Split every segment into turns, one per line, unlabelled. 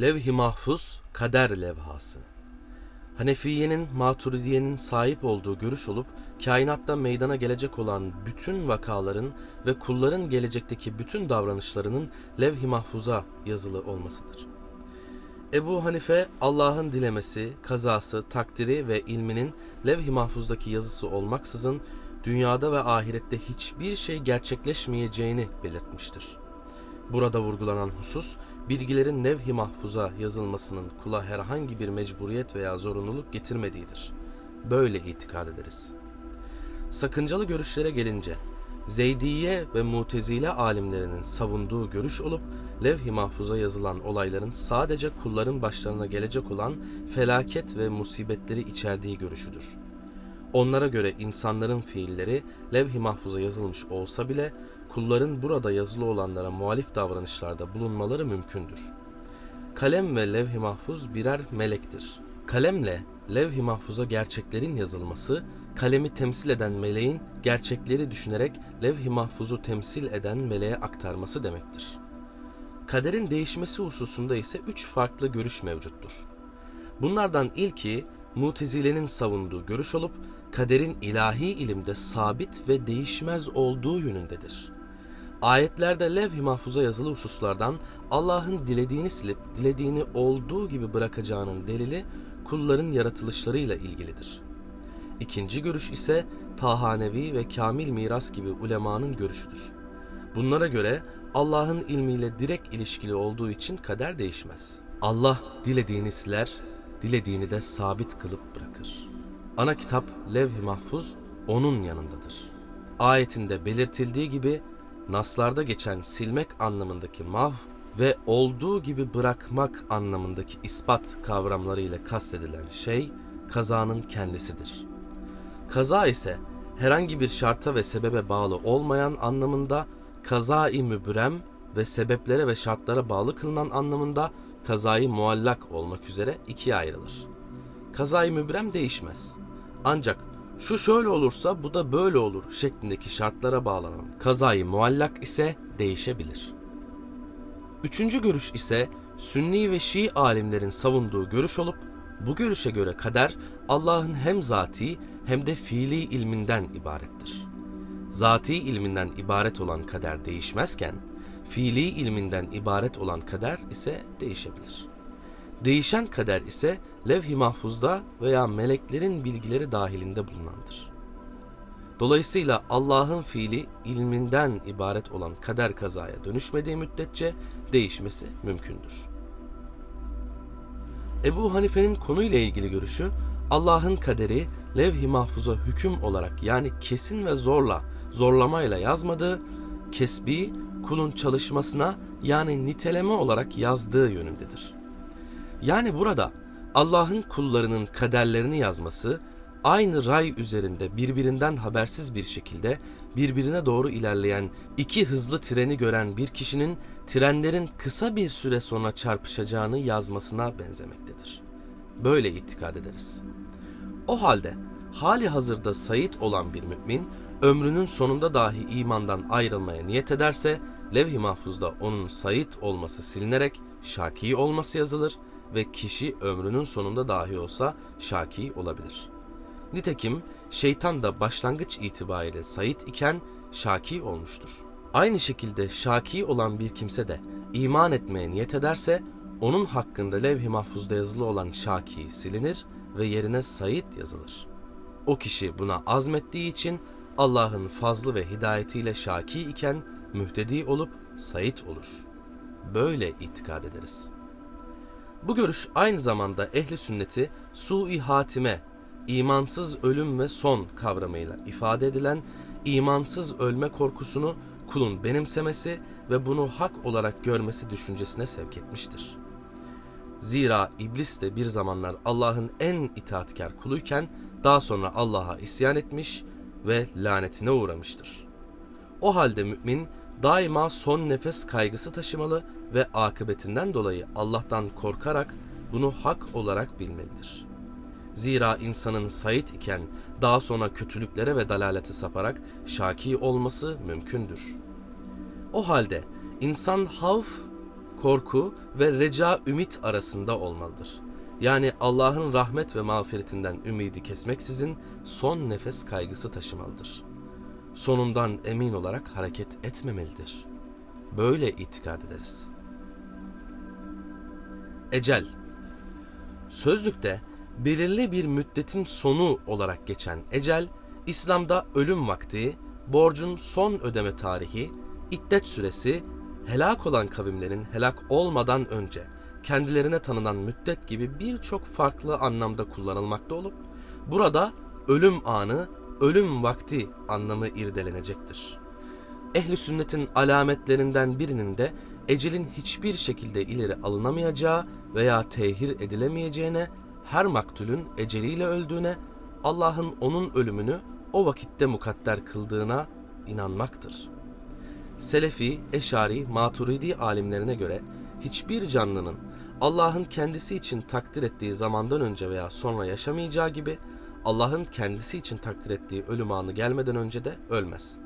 Levh-i Mahfuz Kader Levhası Hanefiye'nin, Maturidiye'nin sahip olduğu görüş olup kainatta meydana gelecek olan bütün vakaların ve kulların gelecekteki bütün davranışlarının levh-i mahfuza yazılı olmasıdır. Ebu Hanife Allah'ın dilemesi, kazası, takdiri ve ilminin levh-i mahfuzdaki yazısı olmaksızın dünyada ve ahirette hiçbir şey gerçekleşmeyeceğini belirtmiştir. Burada vurgulanan husus, bilgilerin nevh-i mahfuza yazılmasının kula herhangi bir mecburiyet veya zorunluluk getirmediğidir. Böyle itikad ederiz. Sakıncalı görüşlere gelince, Zeydiye ve Mutezile alimlerinin savunduğu görüş olup, levh-i mahfuza yazılan olayların sadece kulların başlarına gelecek olan felaket ve musibetleri içerdiği görüşüdür. Onlara göre insanların fiilleri levh-i mahfuza yazılmış olsa bile kulların burada yazılı olanlara muhalif davranışlarda bulunmaları mümkündür. Kalem ve levh-i mahfuz birer melektir. Kalemle levh-i mahfuza gerçeklerin yazılması, kalemi temsil eden meleğin gerçekleri düşünerek levh-i mahfuzu temsil eden meleğe aktarması demektir. Kaderin değişmesi hususunda ise üç farklı görüş mevcuttur. Bunlardan ilki Mutezile'nin savunduğu görüş olup kaderin ilahi ilimde sabit ve değişmez olduğu yönündedir. Ayetlerde levh-i mahfuza yazılı hususlardan Allah'ın dilediğini silip dilediğini olduğu gibi bırakacağının delili kulların yaratılışlarıyla ilgilidir. İkinci görüş ise Tahanevi ve Kamil Miras gibi ulemanın görüşüdür. Bunlara göre Allah'ın ilmiyle direkt ilişkili olduğu için kader değişmez. Allah dilediğini siler, dilediğini de sabit kılıp bırakır. Ana kitap levh-i mahfuz onun yanındadır. Ayetinde belirtildiği gibi naslarda geçen silmek anlamındaki mav ve olduğu gibi bırakmak anlamındaki ispat kavramlarıyla kastedilen şey kazanın kendisidir. Kaza ise herhangi bir şarta ve sebebe bağlı olmayan anlamında kazai mübrem ve sebeplere ve şartlara bağlı kılınan anlamında kazayı muallak olmak üzere ikiye ayrılır. Kazayı mübrem değişmez. Ancak şu şöyle olursa bu da böyle olur şeklindeki şartlara bağlanan kazayı muallak ise değişebilir. Üçüncü görüş ise Sünni ve Şii alimlerin savunduğu görüş olup bu görüşe göre kader Allah'ın hem zati hem de fiili ilminden ibarettir. Zati ilminden ibaret olan kader değişmezken fiili ilminden ibaret olan kader ise değişebilir. Değişen kader ise levh-i mahfuzda veya meleklerin bilgileri dahilinde bulunandır. Dolayısıyla Allah'ın fiili ilminden ibaret olan kader kazaya dönüşmediği müddetçe değişmesi mümkündür. Ebu Hanife'nin konuyla ilgili görüşü Allah'ın kaderi levh-i mahfuza hüküm olarak yani kesin ve zorla, zorlamayla yazmadığı, kesbi kulun çalışmasına yani niteleme olarak yazdığı yönündedir. Yani burada Allah'ın kullarının kaderlerini yazması aynı ray üzerinde birbirinden habersiz bir şekilde birbirine doğru ilerleyen iki hızlı treni gören bir kişinin trenlerin kısa bir süre sonra çarpışacağını yazmasına benzemektedir. Böyle itikad ederiz. O halde hali hazırda sayit olan bir mümin ömrünün sonunda dahi imandan ayrılmaya niyet ederse levh-i mahfuzda onun sayit olması silinerek şaki olması yazılır ve kişi ömrünün sonunda dahi olsa şaki olabilir. Nitekim şeytan da başlangıç itibariyle sayit iken şaki olmuştur. Aynı şekilde şaki olan bir kimse de iman etmeye niyet ederse onun hakkında levh-i mahfuzda yazılı olan şaki silinir ve yerine sayit yazılır. O kişi buna azmettiği için Allah'ın fazlı ve hidayetiyle şaki iken mühtedi olup sayit olur. Böyle itikad ederiz. Bu görüş aynı zamanda ehli sünneti su-i hatime, imansız ölüm ve son kavramıyla ifade edilen imansız ölme korkusunu kulun benimsemesi ve bunu hak olarak görmesi düşüncesine sevk etmiştir. Zira iblis de bir zamanlar Allah'ın en itaatkar kuluyken daha sonra Allah'a isyan etmiş ve lanetine uğramıştır. O halde mümin daima son nefes kaygısı taşımalı ve akıbetinden dolayı Allah'tan korkarak bunu hak olarak bilmelidir. Zira insanın sayit iken daha sonra kötülüklere ve dalalete saparak şaki olması mümkündür. O halde insan havf, korku ve reca ümit arasında olmalıdır. Yani Allah'ın rahmet ve mağfiretinden ümidi kesmeksizin son nefes kaygısı taşımalıdır. Sonundan emin olarak hareket etmemelidir. Böyle itikad ederiz. Ecel Sözlükte belirli bir müddetin sonu olarak geçen ecel, İslam'da ölüm vakti, borcun son ödeme tarihi, iddet süresi, helak olan kavimlerin helak olmadan önce kendilerine tanınan müddet gibi birçok farklı anlamda kullanılmakta olup, burada ölüm anı, ölüm vakti anlamı irdelenecektir. Ehli sünnetin alametlerinden birinin de ecelin hiçbir şekilde ileri alınamayacağı veya tehir edilemeyeceğine, her maktulün eceliyle öldüğüne, Allah'ın onun ölümünü o vakitte mukadder kıldığına inanmaktır. Selefi, Eşari, Maturidi alimlerine göre hiçbir canlının Allah'ın kendisi için takdir ettiği zamandan önce veya sonra yaşamayacağı gibi Allah'ın kendisi için takdir ettiği ölüm anı gelmeden önce de ölmez.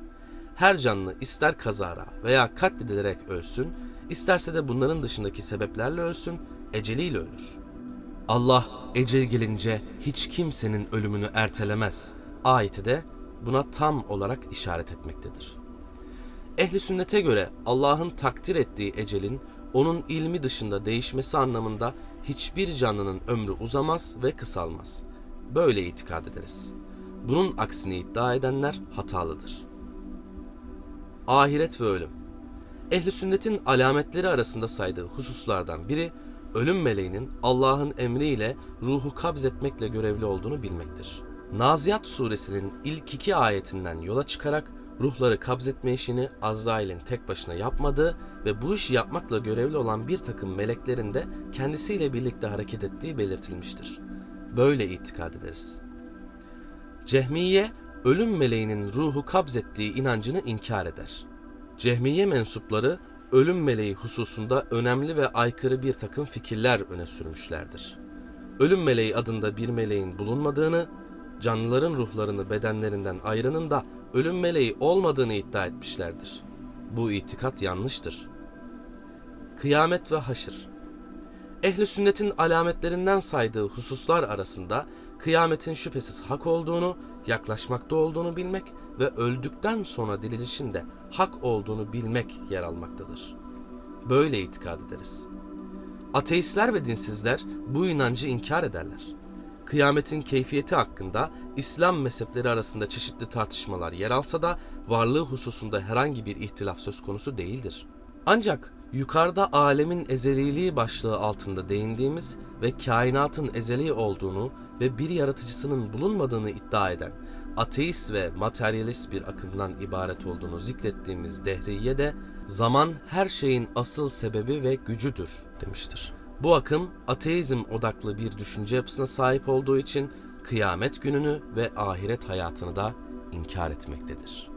Her canlı ister kazara veya katledilerek ölsün, isterse de bunların dışındaki sebeplerle ölsün, eceliyle ölür. Allah ecel gelince hiç kimsenin ölümünü ertelemez. Ayeti de buna tam olarak işaret etmektedir. Ehli sünnete göre Allah'ın takdir ettiği ecelin onun ilmi dışında değişmesi anlamında hiçbir canlının ömrü uzamaz ve kısalmaz. Böyle itikad ederiz. Bunun aksini iddia edenler hatalıdır. Ahiret ve ölüm Ehli sünnetin alametleri arasında saydığı hususlardan biri ölüm meleğinin Allah'ın emriyle ruhu kabzetmekle görevli olduğunu bilmektir. Naziyat suresinin ilk iki ayetinden yola çıkarak ruhları kabzetme işini Azrail'in tek başına yapmadığı ve bu işi yapmakla görevli olan bir takım meleklerin de kendisiyle birlikte hareket ettiği belirtilmiştir. Böyle itikad ederiz. Cehmiye, ölüm meleğinin ruhu kabzettiği inancını inkar eder. Cehmiye mensupları ölüm meleği hususunda önemli ve aykırı bir takım fikirler öne sürmüşlerdir. Ölüm meleği adında bir meleğin bulunmadığını, canlıların ruhlarını bedenlerinden ayırının da ölüm meleği olmadığını iddia etmişlerdir. Bu itikat yanlıştır. Kıyamet ve haşır Ehli sünnetin alametlerinden saydığı hususlar arasında kıyametin şüphesiz hak olduğunu, yaklaşmakta olduğunu bilmek ve öldükten sonra dirilişin de hak olduğunu bilmek yer almaktadır. Böyle itikad ederiz. Ateistler ve dinsizler bu inancı inkar ederler. Kıyametin keyfiyeti hakkında İslam mezhepleri arasında çeşitli tartışmalar yer alsa da varlığı hususunda herhangi bir ihtilaf söz konusu değildir. Ancak yukarıda alemin ezeliliği başlığı altında değindiğimiz ve kainatın ezeli olduğunu ve bir yaratıcısının bulunmadığını iddia eden ateist ve materyalist bir akımdan ibaret olduğunu zikrettiğimiz dehriye de zaman her şeyin asıl sebebi ve gücüdür demiştir. Bu akım ateizm odaklı bir düşünce yapısına sahip olduğu için kıyamet gününü ve ahiret hayatını da inkar etmektedir.